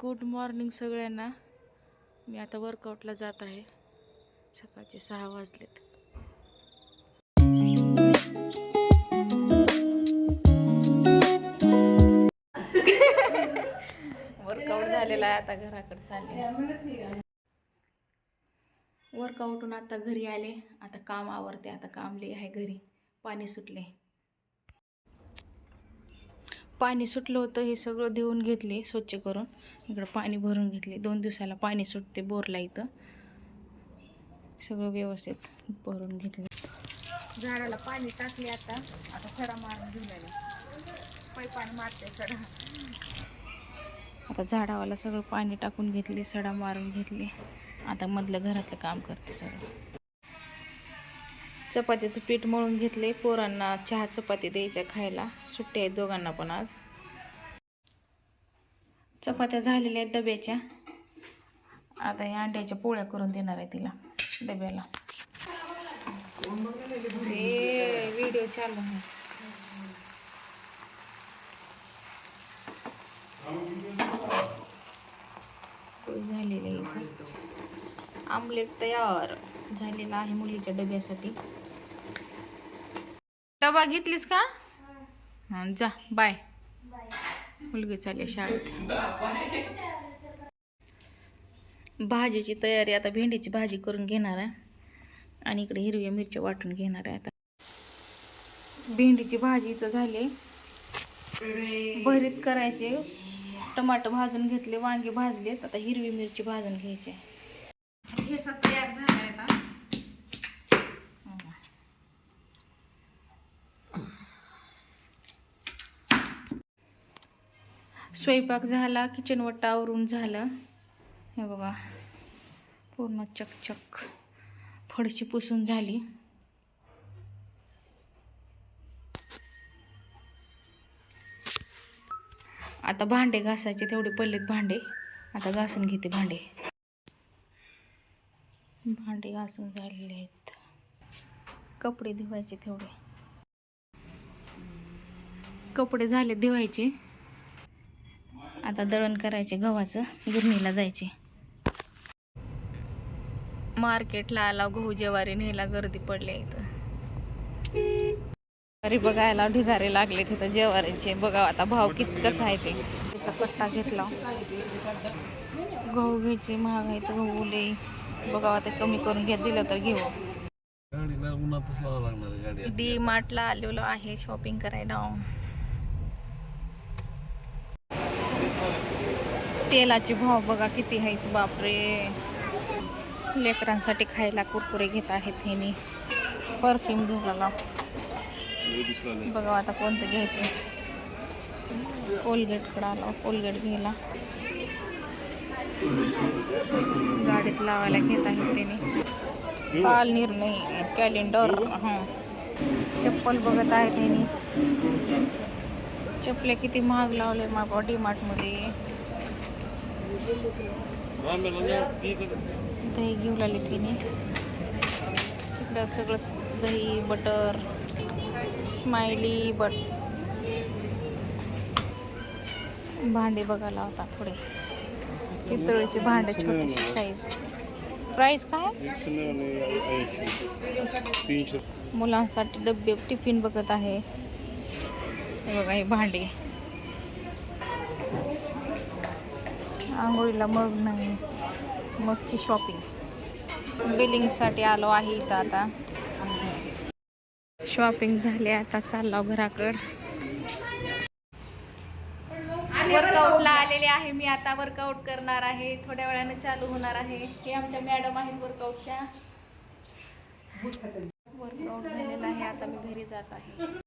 Good morning सगळ्यांना. मी आता वर्कआउटला जात आहे. सकाळचे सहा वाजलेत. वर्कआउट झालेला आहे आता घराकडे चालले. वर्कआउटून आता घरी आले. आता काम आवरते आता काम लई आहे घरी. पाणी सुटले. पाणी सुटलं होतं हे सगळं देऊन घेतले स्वच्छ करून. इकडं पाणी भरून घेतले. दोन दिवसाला पाणी सुटते बोरला इथं. सगळं व्यवस्थित भरून घेतले. झाडाला पाणी टाकले आता. आता सडा मारून घेऊन आले. पाणी मारते सडा. आता झाडावाला सगळं पाणी टाकून घेतले सडा मारून घेतले. आता मधलं घरातलं काम करते सगळं. चपातीचं पीठ मळून घेतले पोरांना चहा चपाती द्यायच्या खायला. सुट्ट्या आहेत दोघांना पण आज. चपात्या झालेल्या आहेत डब्याच्या. आता या अंड्याच्या पोळ्या करून देणार आहे तिला डब्याला. व्हिडिओ चालू आहे. झालेलं आहे आमलेट तयार झालेला आहे मुलीच्या डब्यासाठी. डबा घेतलीस का? हां जा बाय. मुलगी चालली शाळेत. भाजीची तयारी आता भेंडीची भाजी करून घेणार आहे. आणि इकडे हिरव्या मिरच्या वाटून घेणार आहे आता. भेंडीची भाजी इथं झाली. भरीत करायचे. टमाटर भाजून घेतले वांगे भाजलेत. आता हिरवी मिरची भाजून घ्यायची आहे. हे तयार झालं आता. स्वयंपाक झाला किचनवट्टा आवरून झालं. हे बघा पूर्ण चकचक फडशी पुसून झाली. आता भांडे घासायचे तेवढे पडलेत भांडे. आता घासून घेते भांडे. भांडे घासून झालेले आहेत. कपडे धुवायचे तेवढे. कपडे झाले धुवायचे. आता दळण करायचे गव्हाचं गिरणीला जायचे. मार्केटला आला गहू ज्वारी न्यायला गर्दी पडली इथं. अरे बघायला ढिगारे लागले तिथं ज्वारीचे. बघा आता भाव किती कसा आहे ते. त्याचा कट्टा घेतला. गहू घ्यायचे महाग आहे तर गहू लई. बघावं ते कमी करून घ्या दिलं तर घेऊ. डी मार्टला आलेलो आहे शॉपिंग करायला. तेलाचे भाव बघा किती आहेत बापरे. लेकरांसाठी खायला कुरकुरे घेत आहेत ह्यानी परफ्यूम घ्यायला बघा आता कोणतं घ्यायचं. कोलगेट आलो कोलगेट घ्यायला. गाडीत लावायला घेत आहेत त्याने काल निर्णय कॅलेंडर हां. चप्पल बघत आहे त्याने चपले किती महाग लावले मा बॉडी मार्टमध्ये दही घेऊ लागले तिने. तिकडं सगळं दही बटर स्माइली बट भांडे बघायला होता थोडे. पितळीचे भांडे छोटीशी साईज प्राईस काय? मुलांसाठी डबे टिफिन बघत आहे. हे बघा हे भांडे. आंघोळीला मग नाही. मगची शॉपिंग बिलिंगसाठी आलो आहे इथं आता. शॉपिंग झाली आता चाललो घराकड. वर्कआउटला आलेले आहे मी आता वर्कआउट करणार आहे. थोड्या वेळाने चालू होणार आहे. हे आमच्या मॅडम आहेत वर्कआउटच्या वर्कआउट झालेला आहे आता मी घरी जात आहे.